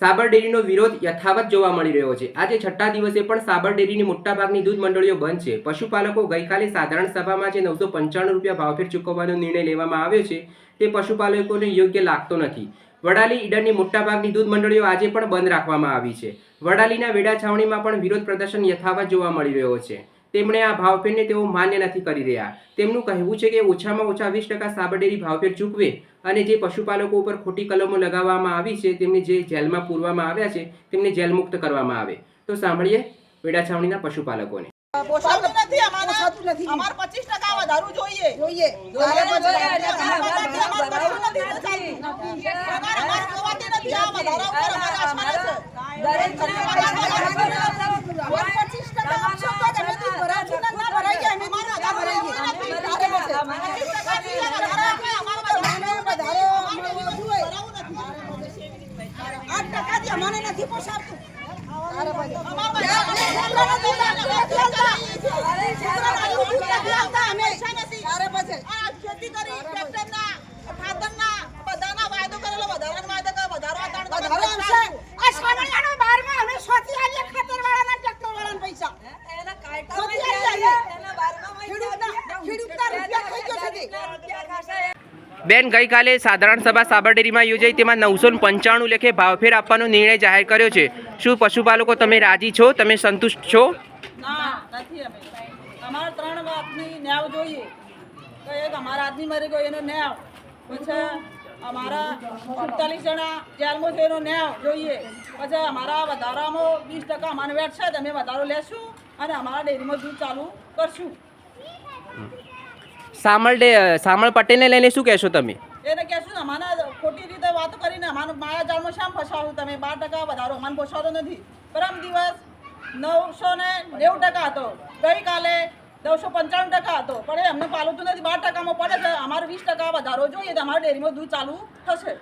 સાબર ડેરીનો વિરોધ યથાવત જોવા મળી રહ્યો છે. આજે છઠ્ઠા દિવસે પણ સાબર ડેરીની મોટાભાગની દૂધ મંડળીઓ બંધ છે. પશુપાલકો ગઈકાલે સાધારણ સભામાં જે નવસો પંચાણું રૂપિયા ભાવફેર ચૂકવવાનો નિર્ણય લેવામાં આવ્યો છે, તે પશુપાલકોને યોગ્ય લાગતો નથી. વડાલી ઈડરની મોટાભાગની દૂધ મંડળીઓ આજે પણ બંધ રાખવામાં આવી છે. વડાલીના વેડા છાવણીમાં પણ વિરોધ પ્રદર્શન યથાવત જોવા મળી રહ્યો છે. તેમણે આ ભાવફેરને તેઓ માન્ય નથી કરી રહ્યા તેમનું કહેવું છે કે ઓછામાં ઓછા વીસ ટકા સાબરડેરી ભાવફેર ચૂકવે અને જે પશુપાલકો ઉપર ખોટી કલમો લગાવવામાં આવી છે તેમને જે જેલમાં પૂરવામાં આવ્યા છે તેમને જેલમુક્ત કરવામાં આવે તો સાંભળીએ વેડા છાવણીના પશુપાલકોને ખાતરવાળાના, ટ્રેક્ટરવાળાના પૈસા. ખેડૂતના- ખેડૂતના રૂપિયા ખાઈ ગયો છે. બેન ગઈકાલે સાધારણ સભા સાબરડેરીમાં યોજાઈ તેમાં નવસો પંચાણું લેખે ભાવફેર આપવાનો નિર્ણય જાહેર કર્યો છે. શું પશુપાલકો તમે રાજી છો? તમે સંતુષ્ટ છો? ના નથી અમે. અમારે ત્રણ વાતની ન્યાવ જોઈએ. તો એક અમારા આદમી મરી ગયો એનો ન્યાવ પછી અમારા સુડતાલીસ જણા જેલમાં છે એનો ન્યાવ જોઈએ. પછી અમારા વધારામાં વીસ ટકા અમારે વેટ છે તમે વધારો લેશું અને અમારા ડેરીમાં દૂધ ચાલુ કરશું. સામળ ડે, સામળ પટેલને લઈને શું કહેશો તમે? એને કહેશું ને અમારા ખોટી રીતે વાતો કરીને અમારું માયા જાળમાં શામ ફસાવું? તમે બાર ટકા વધારો અમને પોસાતો નથી. પરમ દિવસ નવસો ને નેવું ટકા હતો. ગઈકાલે નવસો પંચાણું ટકા હતો. પણ એ અમને પાલવતું નથી. બાર ટકામાં પડે છે. અમારે વીસ ટકા વધારો જોઈએ. તો અમારા ડેરીમાં દૂધ ચાલુ થશે.